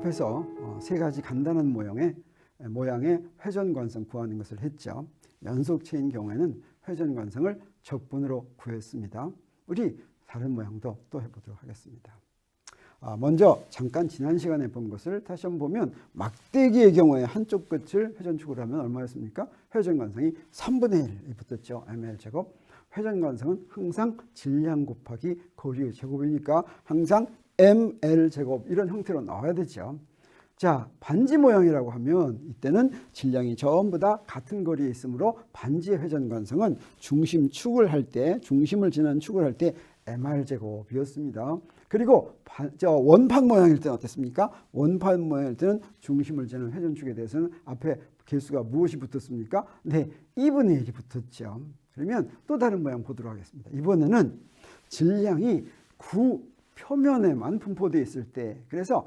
앞에서 어, 세 가지 간단한 모형의 모양의 회전 관성 구하는 것을 했죠. 연속체인 경우에는 회전 관성을 적분으로 구했습니다. 우리 다른 모양도 또 해보도록 하겠습니다. 아, 먼저 잠깐 지난 시간에 본 것을 다시 한번 보면 막대기의 경우에 한쪽 끝을 회전축으로 하면 얼마였습니까? 회전관성이 3분의 1이 붙었죠. ml 제곱. 회전관성은 항상 질량 곱하기 거리의 제곱이니까 항상 ml 제곱 이런 형태로 나와야 되죠. 자, 반지 모양이라고 하면 이때는 질량이 전부 다 같은 거리에 있으므로 반지의 회전 관성은 중심 축을 할 때, 중심을 지난 축을 할 때 mr 제곱이었습니다. 그리고 원판 모양일 때는 어땠습니까? 원판 모양일 때는 중심을 지는 회전축에 대해서는 앞에 개수가 무엇이 붙었습니까? 네, 2분의 1이 붙었죠. 그러면 또 다른 모양 보도록 하겠습니다. 이번에는 질량이 구 표면에만 분포되어 있을 때 그래서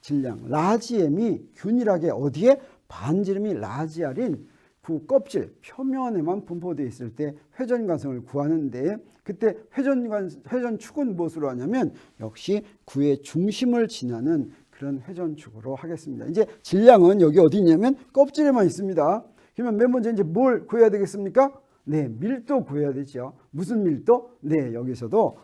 질량 라지 m이 균일하게 어디에 반지름이 라지 r인 구 껍질 표면에만 분포되어 있을 때 회전관성을 구하는데 그때 회전관 회전축은 무엇으로 하냐면 역시 구의 중심을 지나는 그런 회전축으로 하겠습니다. 이제 질량은 여기 어디 있냐면 껍질에만 있습니다. 그러면 맨 먼저 이제 뭘 구해야 되겠습니까? 네, 밀도 구해야 되죠. 무슨 밀도? 네, 여기서도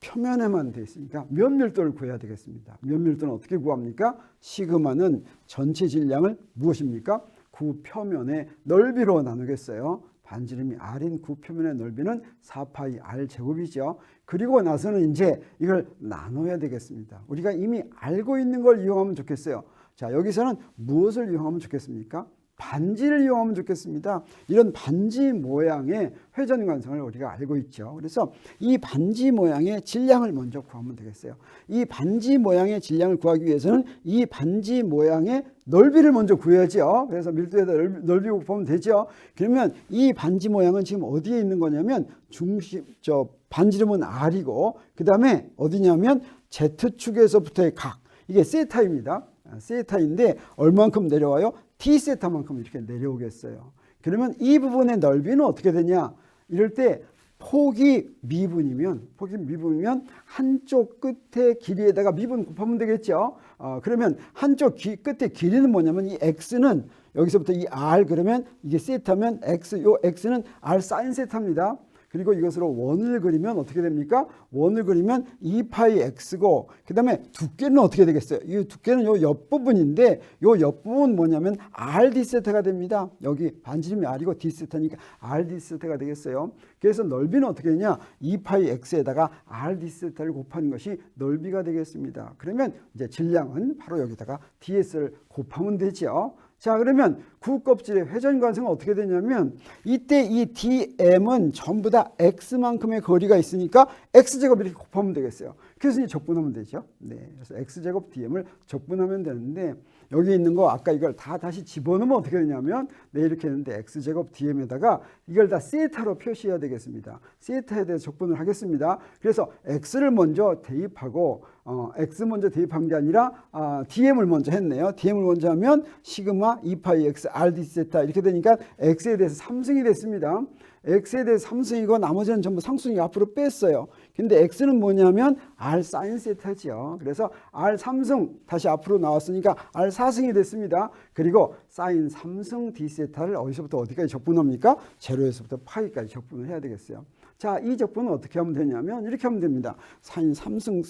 표면에만 돼 있으니까 면 밀도를 구해야 되겠습니다. 면 밀도는 어떻게 구합니까? 시그마는 전체 질량을 무엇입니까? 구 표면의 넓이로 나누겠어요. 반지름이 r인 구 표면의 넓이는 4파이 r 제곱이죠. 그리고 나서는 이제 이걸 나눠야 되겠습니다. 우리가 이미 알고 있는 걸 이용하면 좋겠어요. 자, 여기서는 무엇을 이용하면 좋겠습니까? 반지를 이용하면 좋겠습니다. 이런 반지 모양의 회전관성을 우리가 알고 있죠. 그래서 이 반지 모양의 질량을 먼저 구하면 되겠어요. 이 반지 모양의 질량을 구하기 위해서는 이 반지 모양의 넓이를 먼저 구해야죠. 그래서 밀도에다 넓이 곱하면 되죠. 그러면 이 반지 모양은 지금 어디에 있는 거냐면 중심 저 반지름은 r이고 그 다음에 어디냐면 z축에서부터의 각 이게 세타입니다. 세타인데 얼만큼 내려와요? T세타만큼 이렇게 내려오겠어요. 그러면 이 부분의 넓이는 어떻게 되냐? 이럴 때 폭이 미분이면 폭이 미분이면 한쪽 끝의 길이에다가 미분 곱하면 되겠죠. 어, 그러면 한쪽 기, 끝의 길이는 뭐냐면 이 x는 여기서부터 이 r 그러면 이게 세타면 x 요 x는 r 사인 세타입니다. 그리고 이것으로 원을 그리면 어떻게 됩니까? 원을 그리면 2파이 x고 그 다음에 두께는 어떻게 되겠어요? 이 두께는 요 옆부분인데 요 옆부분 뭐냐면 r d 세타가 됩니다. 여기 반지름이 r이고 d 세타니까 r d 세타가 되겠어요. 그래서 넓이는 어떻게 되냐? 2파이 x에다가 r d 세타를 곱하는 것이 넓이가 되겠습니다. 그러면 이제 질량은 바로 여기다가 ds를 곱하면 되죠. 자 그러면 구 껍질의 회전 관성은 어떻게 되냐면 이때 이 dm은 전부 다 x만큼의 거리가 있으니까 x제곱 이렇게 곱하면 되겠어요. 그래서 이제 적분하면 되죠. 네, 그래서 x제곱 dm을 적분하면 되는데 여기 있는 거 아까 이걸 다 다시 집어넣으면 어떻게 되냐면 네 이렇게 했는데 x제곱 dm에다가 이걸 다 세타로 표시해야 되겠습니다. 세타에 대해서 적분을 하겠습니다. 그래서 x를 먼저 대입하고 어, x 먼저 대입한 게 아니라 아, dm을 먼저 했네요. dm을 먼저 하면 시그마 2파이 x r d 세타 이렇게 되니까 x에 대해서 3승이 됐습니다. X에 대해서 3승이고 나머지는 전부 상승이 앞으로 뺐어요. 근데 x는 뭐냐면 r 사인 세타죠. 그래서 r 3승 다시 앞으로 나왔으니까 r 4승이 됐습니다. 그리고 사인 3승 d 세타를 어디서부터 어디까지 적분합니까? 제로에서부터 파이까지 적분을 해야 되겠어요. 자, 이 적분은 어떻게 하면 되냐면 이렇게 하면 됩니다. 사인 3승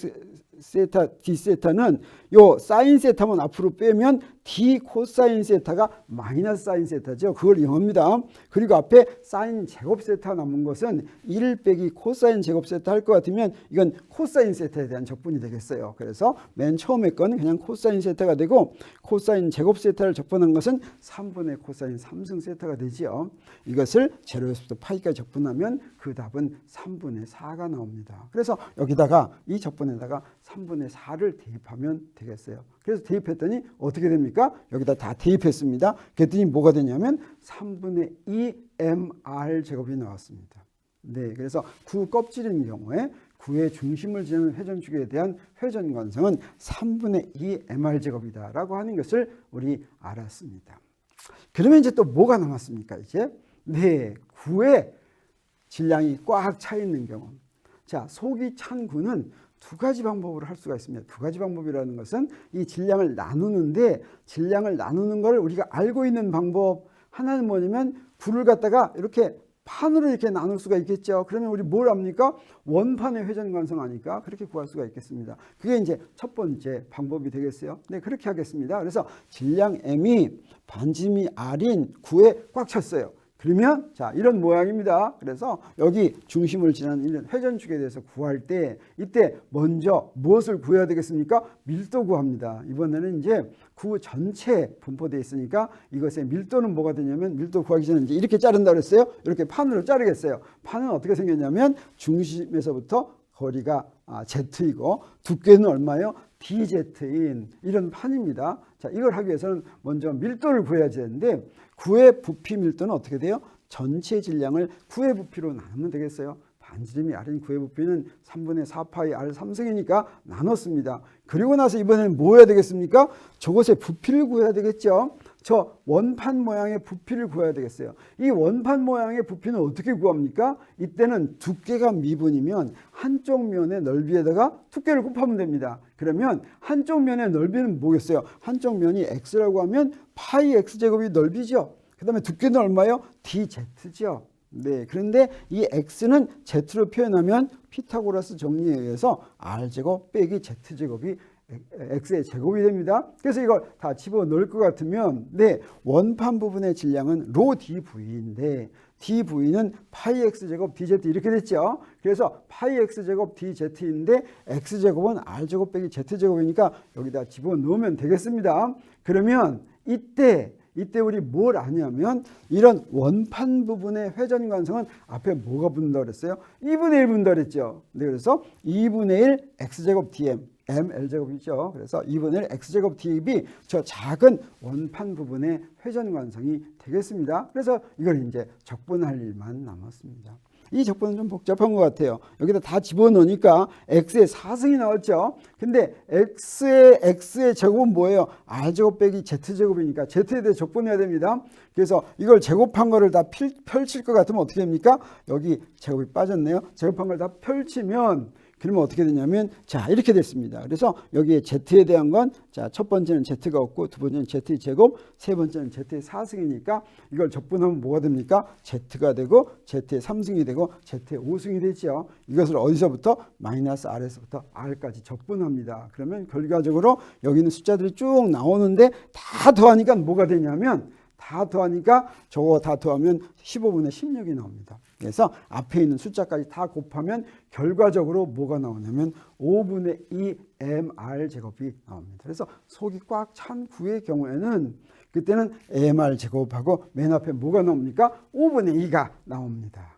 세타 d 세타는 요 사인 세타만 앞으로 빼면 d 코사인 세타가 마이너스 사인 세타죠. 그걸 이용합니다. 그리고 앞에 사인 제곱 세타 남은 것은 1 빼기 코사인 제곱 세타 할 것 같으면 이건 코사인 세타에 대한 적분이 되겠어요. 그래서 맨 처음에 건 그냥 코사인 세타가 되고 코사인 제곱 세타를 적분한 것은 3분의 코사인 3승 세타가 되지요. 이것을 제로에서부터 파이까지 적분하면 그 답은 3분의 4가 나옵니다. 그래서 여기다가 이 적분에다가 3분의 4를 대입하면 되겠어요. 그래서 대입했더니 어떻게 됩니까? 여기다 다 대입했습니다. 그랬더니 뭐가 되냐면 3분의 2 mr 제곱이 나왔습니다. 네, 그래서 구 껍질인 경우에 구의 중심을 지는 회전축에 대한 회전 관성은 3분의 2 mr 제곱이다라고 하는 것을 우리 알았습니다. 그러면 이제 또 뭐가 남았습니까? 이제 네, 구의 질량이 꽉 차 있는 경우. 자, 속이 찬 구는 두 가지 방법으로 할 수가 있습니다. 두 가지 방법이라는 것은 이 질량을 나누는데 질량을 나누는 걸 우리가 알고 있는 방법 하나는 뭐냐면 굴을 갖다가 이렇게 판으로 이렇게 나눌 수가 있겠죠. 그러면 우리 뭘 합니까? 원판의 회전 관성 하니까 그렇게 구할 수가 있겠습니다. 그게 이제 첫 번째 방법이 되겠어요. 네, 그렇게 하겠습니다. 그래서 질량 M이 반지미 R인 9에 꽉 찼어요. 그러면 자 이런 모양입니다. 그래서 여기 중심을 지나는 이런 회전축에 대해서 구할 때 이때 먼저 무엇을 구해야 되겠습니까? 밀도 구합니다. 이번에는 이제 구 전체 분포되어 있으니까 이것의 밀도는 뭐가 되냐면 밀도 구하기 전에 이제 이렇게 자른다 그랬어요. 이렇게 판으로 자르겠어요. 판은 어떻게 생겼냐면 중심에서부터 거리가 아, Z이고 두께는 얼마요? DZ인 이런 판입니다. 자, 이걸 하기 위해서는 먼저 밀도를 구해야 되는데 구의 부피 밀도는 어떻게 돼요? 전체 질량을 구의 부피로 나누면 되겠어요. 반지름이 R인 구의 부피는 3분의 4파이 R 3승이니까 나눴습니다. 그리고 나서 이번에는 뭐 해야 되겠습니까? 저것의 부피를 구해야 되겠죠. 저 원판 모양의 부피를 구해야 되겠어요. 이 원판 모양의 부피는 어떻게 구합니까? 이때는 두께가 미분이면 한쪽 면의 넓이에다가 두께를 곱하면 됩니다. 그러면 한쪽 면의 넓이는 뭐겠어요? 한쪽 면이 x라고 하면 파이 x제곱이 넓이죠. 그 다음에 두께는 얼마요? dz죠. 네, 그런데 이 x는 z로 표현하면 피타고라스 정리에 의해서 r제곱 빼기 z제곱이 x의 제곱이 됩니다. 그래서 이걸 다 집어 넣을 것 같으면 네, 원판 부분의 질량은 로 dv인데 dv는 파이 x제곱 dz 이렇게 됐죠. 그래서 파이 x제곱 dz인데 x제곱은 r제곱 빼기 z제곱이니까 여기다 집어 넣으면 되겠습니다. 그러면 이때 이때 우리 뭘 아냐면 이런 원판 부분의 회전 관성은 앞에 뭐가 붙는다 그랬어요? 2분의 1 붙는다 그랬죠. 네, 그래서 2분의 1 x제곱 dm ml제곱이죠. 그래서 2분의 1 x제곱 db이 저 작은 원판 부분의 회전 관성이 되겠습니다. 그래서 이걸 이제 적분할 일만 남았습니다. 이 적분은 좀 복잡한 것 같아요. 여기다 다 집어넣으니까 x의 4승이 나왔죠. 근데 x의 x의 제곱은 뭐예요? r제곱 빼기 z제곱이니까 z에 대해 적분해야 됩니다. 그래서 이걸 제곱한 거를 다 필, 펼칠 것 같으면 어떻게 됩니까? 여기 제곱이 빠졌네요. 제곱한 걸 다 펼치면 그러면 어떻게 되냐면 자 이렇게 됐습니다. 그래서 여기에 z에 대한 건 자 첫 번째는 z가 없고 두 번째는 z의 제곱, 세 번째는 z의 4승이니까 이걸 적분하면 뭐가 됩니까? z가 되고 z의 3승이 되고 z의 5승이 되죠. 이것을 어디서부터 마이너스 r에서부터 r까지 적분합니다. 그러면 결과적으로 여기는 숫자들이 쭉 나오는데 다 더하니까 뭐가 되냐면 다 더하니까 저거 다 더하면 15분의 16이 나옵니다. 그래서 앞에 있는 숫자까지 다 곱하면 결과적으로 뭐가 나오냐면 5분의 2 mr 제곱이 나옵니다. 그래서 속이 꽉 찬 구의 경우에는 그때는 mr 제곱하고 맨 앞에 뭐가 나옵니까? 5분의 2가 나옵니다.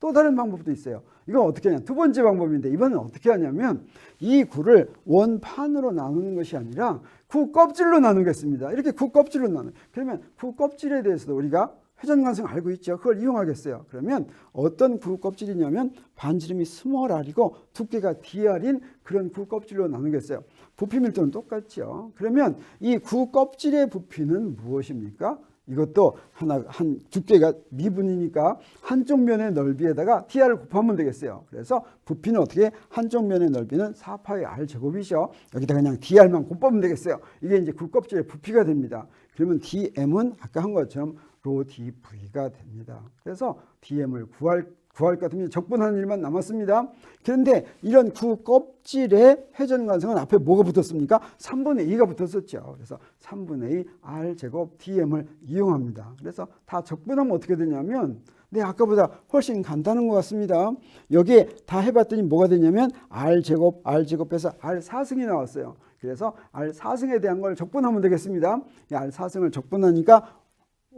또 다른 방법도 있어요. 이건 어떻게 하냐? 두 번째 방법인데 이번엔 어떻게 하냐면 이 구를 원판으로 나누는 것이 아니라 구 껍질로 나누겠습니다. 이렇게 구 껍질로 나누. 그러면 구 껍질에 대해서도 우리가 회전 관성 알고 있죠. 그걸 이용하겠어요. 그러면 어떤 구 껍질이냐면 반지름이 스몰 r이고 두께가 dr인 그런 구 껍질로 나누겠어요. 부피 밀도는 똑같죠. 그러면 이 구 껍질의 부피는 무엇입니까? 이것도 하나 한 두께가 미분이니까 한쪽 면의 넓이에다가 tr을 곱하면 되겠어요. 그래서 부피는 어떻게 한쪽 면의 넓이는 4파이 r 제곱이죠. 여기다 그냥 dr만 곱하면 되겠어요. 이게 이제 굴껍질의 부피가 됩니다. 그러면 dm은 아까 한 것처럼 로 dv가 됩니다. 그래서 dm을 구할 구할 것 같으면 적분하는 일만 남았습니다. 그런데 이런 구 껍질의 회전 관성은 앞에 뭐가 붙었습니까? 3분의 2가 붙었었죠. 그래서 3분의 2 r 제곱 dm을 이용합니다. 그래서 다 적분하면 어떻게 되냐면 네, 아까보다 훨씬 간단한 것 같습니다. 여기에 다 해봤더니 뭐가 되냐면 r 제곱 r 제곱해서 r 4승이 나왔어요. 그래서 r 4승에 대한 걸 적분하면 되겠습니다. 이 r 4승을 적분하니까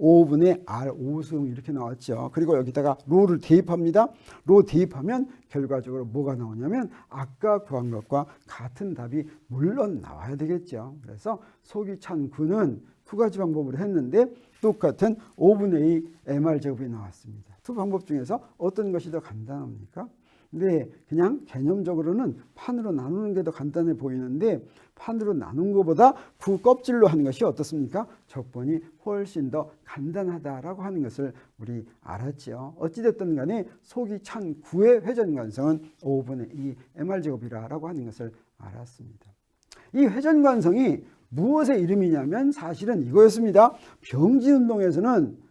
5분의 R 5승 이렇게 나왔죠. 그리고 여기다가 로를 대입합니다. 로 대입하면 결과적으로 뭐가 나오냐면 아까 구한 것과 같은 답이 물론 나와야 되겠죠. 그래서 속이 찬 구는 두 가지 방법으로 했는데 똑같은 5분의 2 MR 제곱이 나왔습니다. 두 방법 중에서 어떤 것이 더 간단합니까? 근데 그냥 개념적으로는 판으로 나누는 게 더 간단해 보이는데 판으로 나눈 것보다 구 껍질로 하는 것이 어떻습니까? 적분이 훨씬 더 간단하다라고 하는 것을 우리 알았죠. 어찌됐든 간에 속이 찬 구의 회전 관성은 5분의 2 mr제곱이라고 하는 것을 알았습니다. 이 회전 관성이 무엇의 이름이냐면 사실은 이거였습니다. 병진운동에서는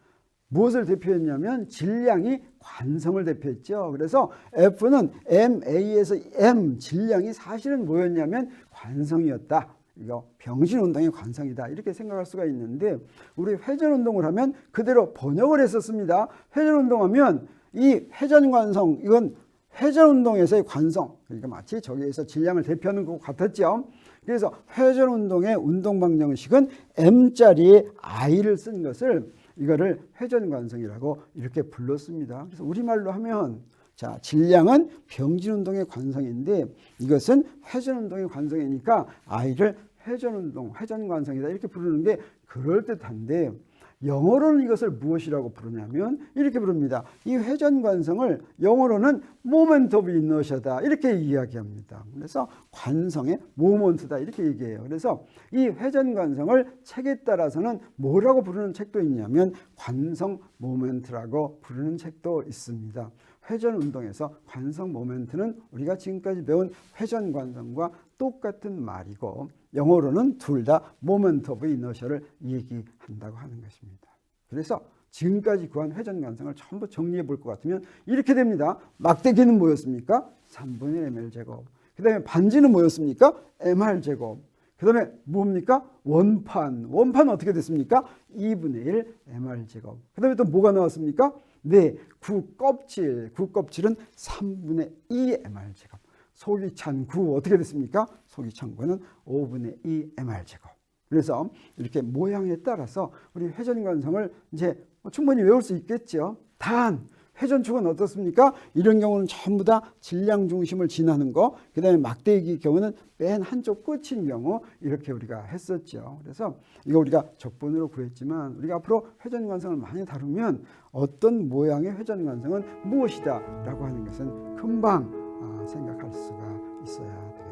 무엇을 대표했냐면 질량이 관성을 대표했죠. 그래서 F는 MA에서 M 질량이 사실은 뭐였냐면 관성이었다. 이거 병신 운동의 관성이다. 이렇게 생각할 수가 있는데 우리 회전 운동을 하면 그대로 번역을 했었습니다. 회전 운동하면 이 회전 관성 이건 회전 운동에서의 관성 그러니까 마치 저기에서 질량을 대표하는 것 같았죠. 그래서 회전 운동의 운동 방정식은 M 자리에 I를 쓴 것을 이거를 회전 관성이라고 이렇게 불렀습니다. 그래서 우리말로 하면 자, 질량은 병진 운동의 관성인데 이것은 회전 운동의 관성이니까 I를 회전 운동, 회전 관성이다 이렇게 부르는 게 그럴 듯한데 영어로는 이것을 무엇이라고 부르냐면 이렇게 부릅니다. 이 회전 관성을 영어로는 모멘트 오브 이너셔다 이렇게 이야기합니다. 그래서 관성의 모먼트다 이렇게 얘기해요. 그래서 이 회전 관성을 책에 따라서는 뭐라고 부르는 책도 있냐면 관성 모멘트라고 부르는 책도 있습니다. 회전 운동에서 관성 모멘트는 우리가 지금까지 배운 회전 관성과 똑같은 말이고 영어로는 둘 다 모멘트 오브 이너셔를 얘기한다고 하는 것입니다. 그래서 지금까지 구한 회전 관성을 전부 정리해 볼 것 같으면 이렇게 됩니다. 막대기는 뭐였습니까? 3분의 ml 제곱. 그 다음에 반지는 뭐였습니까? mr 제곱. 그 다음에 뭡니까? 원판. 원판 어떻게 됐습니까? 2분의 1 mr 제곱. 그 다음에 또 뭐가 나왔습니까? 네, 구 껍질. 구 껍질은 3분의 2 mr 제곱. 속이 찬 구 어떻게 됐습니까? 속이 찬 구는 5분의 2 mr 제곱. 그래서 이렇게 모양에 따라서 우리 회전관성을 이제 충분히 외울 수 있겠죠. 단 회전축은 어떻습니까? 이런 경우는 전부 다 질량 중심을 지나는 거, 그 다음에 막대기 경우는 맨 한쪽 끝인 경우 이렇게 우리가 했었죠. 그래서 이거 우리가 적분으로 구했지만 우리가 앞으로 회전관성을 많이 다루면 어떤 모양의 회전관성은 무엇이다 라고 하는 것은 금방 아, 생각할 수가 있어야